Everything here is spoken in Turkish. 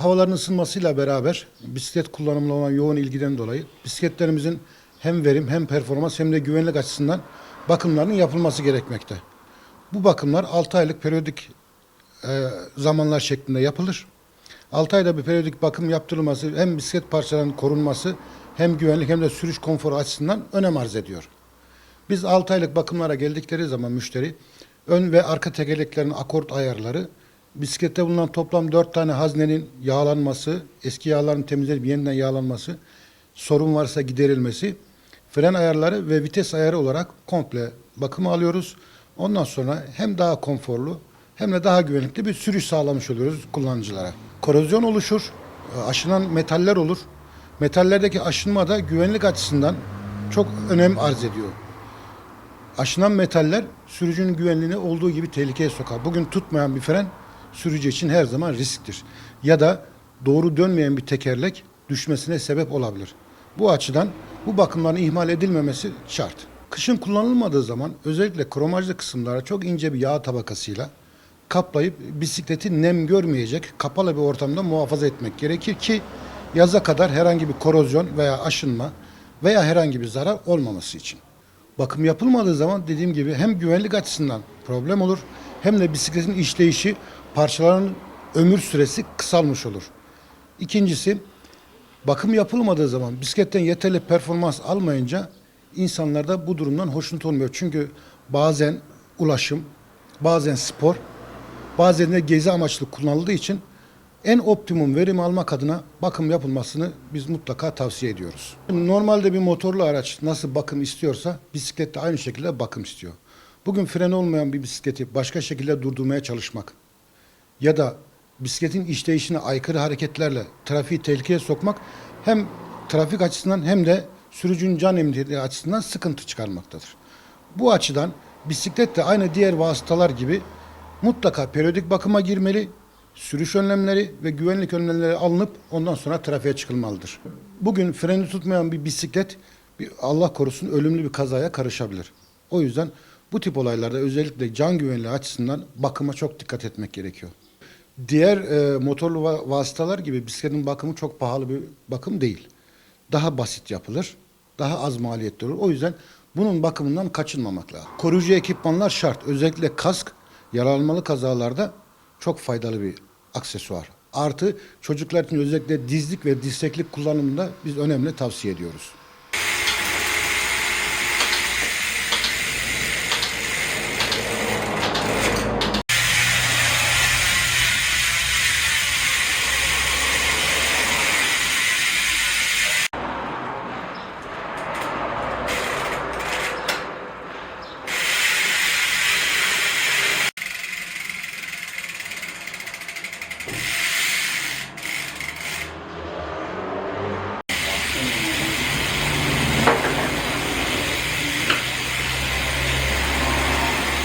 havaların ısınmasıyla beraber bisiklet kullanımına olan yoğun ilgiden dolayı bisikletlerimizin hem verim hem performans hem de güvenlik açısından bakımlarının yapılması gerekmekte. Bu bakımlar 6 aylık periyodik e, zamanlar şeklinde yapılır. 6 ayda bir periyodik bakım yaptırılması hem bisiklet parçalarının korunması hem güvenlik hem de sürüş konforu açısından önem arz ediyor. Biz 6 aylık bakımlara geldikleri zaman müşteri ön ve arka tekerleklerin akort ayarları, bisiklette bulunan toplam 4 tane haznenin yağlanması, eski yağların temizlenip yeniden yağlanması, sorun varsa giderilmesi, fren ayarları ve vites ayarı olarak komple bakımı alıyoruz. Ondan sonra hem daha konforlu hem de daha güvenlikli bir sürüş sağlamış oluyoruz kullanıcılara. Korozyon oluşur, aşınan metaller olur. Metallerdeki aşınma da güvenlik açısından çok önem arz ediyor. Aşınan metaller sürücünün güvenliğini olduğu gibi tehlikeye sokar. Bugün tutmayan bir fren sürücü için her zaman risktir. Ya da doğru dönmeyen bir tekerlek düşmesine sebep olabilir. Bu açıdan bu bakımların ihmal edilmemesi şart. Kışın kullanılmadığı zaman özellikle kromajlı kısımlara çok ince bir yağ tabakasıyla kaplayıp bisikleti nem görmeyecek kapalı bir ortamda muhafaza etmek gerekir ki yaza kadar herhangi bir korozyon veya aşınma veya herhangi bir zarar olmaması için. Bakım yapılmadığı zaman dediğim gibi hem güvenlik açısından problem olur hem de bisikletin işleyişi parçaların ömür süresi kısalmış olur. İkincisi bakım yapılmadığı zaman bisikletten yeterli performans almayınca insanlarda bu durumdan hoşnut olmuyor. Çünkü bazen ulaşım, bazen spor, bazen de gezi amaçlı kullanıldığı için en optimum verim almak adına bakım yapılmasını biz mutlaka tavsiye ediyoruz. Normalde bir motorlu araç nasıl bakım istiyorsa bisiklet de aynı şekilde bakım istiyor. Bugün fren olmayan bir bisikleti başka şekilde durdurmaya çalışmak ya da bisikletin işleyişine aykırı hareketlerle trafiği tehlikeye sokmak hem trafik açısından hem de sürücünün can emniyeti açısından sıkıntı çıkarmaktadır. Bu açıdan bisiklet de aynı diğer vasıtalar gibi mutlaka periyodik bakıma girmeli, sürüş önlemleri ve güvenlik önlemleri alınıp ondan sonra trafiğe çıkılmalıdır. Bugün freni tutmayan bir bisiklet bir Allah korusun ölümlü bir kazaya karışabilir. O yüzden bu tip olaylarda özellikle can güvenliği açısından bakıma çok dikkat etmek gerekiyor. Diğer e, motorlu va- vasıtalar gibi bisikletin bakımı çok pahalı bir bakım değil. Daha basit yapılır, daha az maliyetli olur. O yüzden bunun bakımından kaçınmamak lazım. Koruyucu ekipmanlar şart. Özellikle kask yaralanmalı kazalarda çok faydalı bir aksesuar. Artı çocuklar için özellikle dizlik ve dirseklik kullanımında biz önemli tavsiye ediyoruz.